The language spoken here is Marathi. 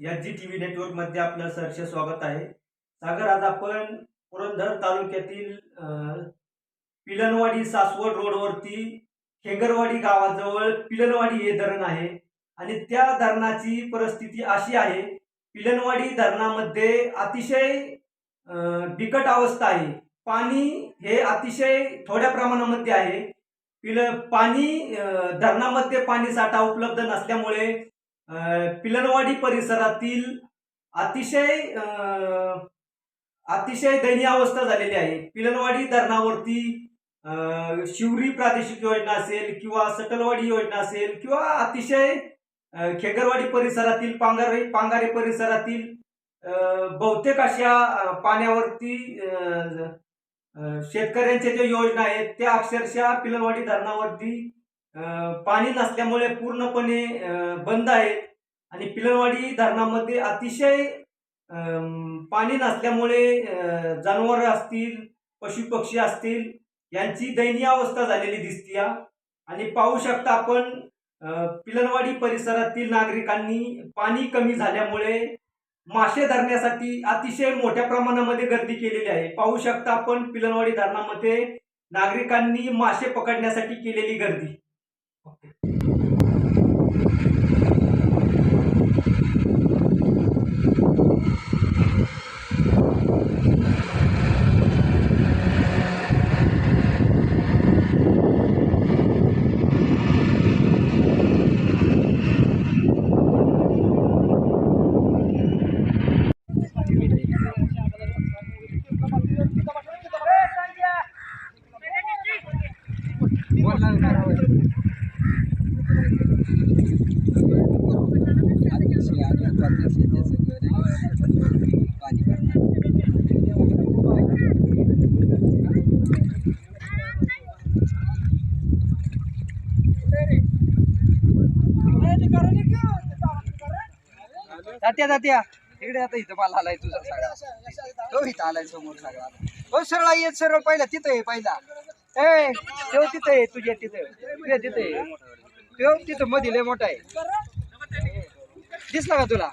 या एच जी टी व्ही नेटवर्कमध्ये आपलं सहर्ष स्वागत आहे. सागर आज आपण पुरंदर तालुक्यातील पिलनवाडी सासवड रोडवरती खेगरवाडी गावाजवळ पिलनवाडी हे धरण आहे आणि त्या धरणाची परिस्थिती अशी आहे पिलनवाडी धरणामध्ये अतिशय बिकट अवस्था आहे. पाणी हे अतिशय थोड्या प्रमाणामध्ये आहे. पिल पाणी धरणामध्ये पाणी साठा उपलब्ध नसल्यामुळे पिलनवाडी परिसरातील अतिशय अतिशय दयनीय अवस्था झालेली आहे. पिलनवाडी धरणावरती शिवरी प्रादेशिक योजना असेल किंवा सटलवाडी योजना असेल किंवा अतिशय खेगरवाडी परिसरातील पांगारे पांगारे परिसरातील बहुतेक अशा पाण्यावरती शेतकऱ्यांच्या ज्या योजना आहेत त्या अक्षरशः पिलनवाडी धरणावरती पाणी नसल्यामुळे पूर्णपणे बंद आहेत आणि पिलनवाडी धरणामध्ये अतिशय पाणी नसल्यामुळे जनावरं असतील पशुपक्षी असतील यांची दयनीय अवस्था झालेली दिसते आणि पाहू शकता आपण पिलनवाडी परिसरातील नागरिकांनी पाणी कमी झाल्यामुळे मासे धरण्यासाठी अतिशय मोठ्या प्रमाणामध्ये गर्दी केलेली आहे. पाहू शकता आपण पिलनवाडी धरणामध्ये नागरिकांनी मासे पकडण्यासाठी केलेली गर्दी. Tati ya, tati ya. इकडे आता इथं मला आलाय तुझा सगळा. तो इथं आलाय समोर सगळा. हो सरळ ये सरळ पहिला तिथं आहे पहिला. ए तो तिथं आहे तुझ्या तिथं. तुझ्या तिथं आहे तो तिथं मधील मोठा आहे. दिसला का तुला?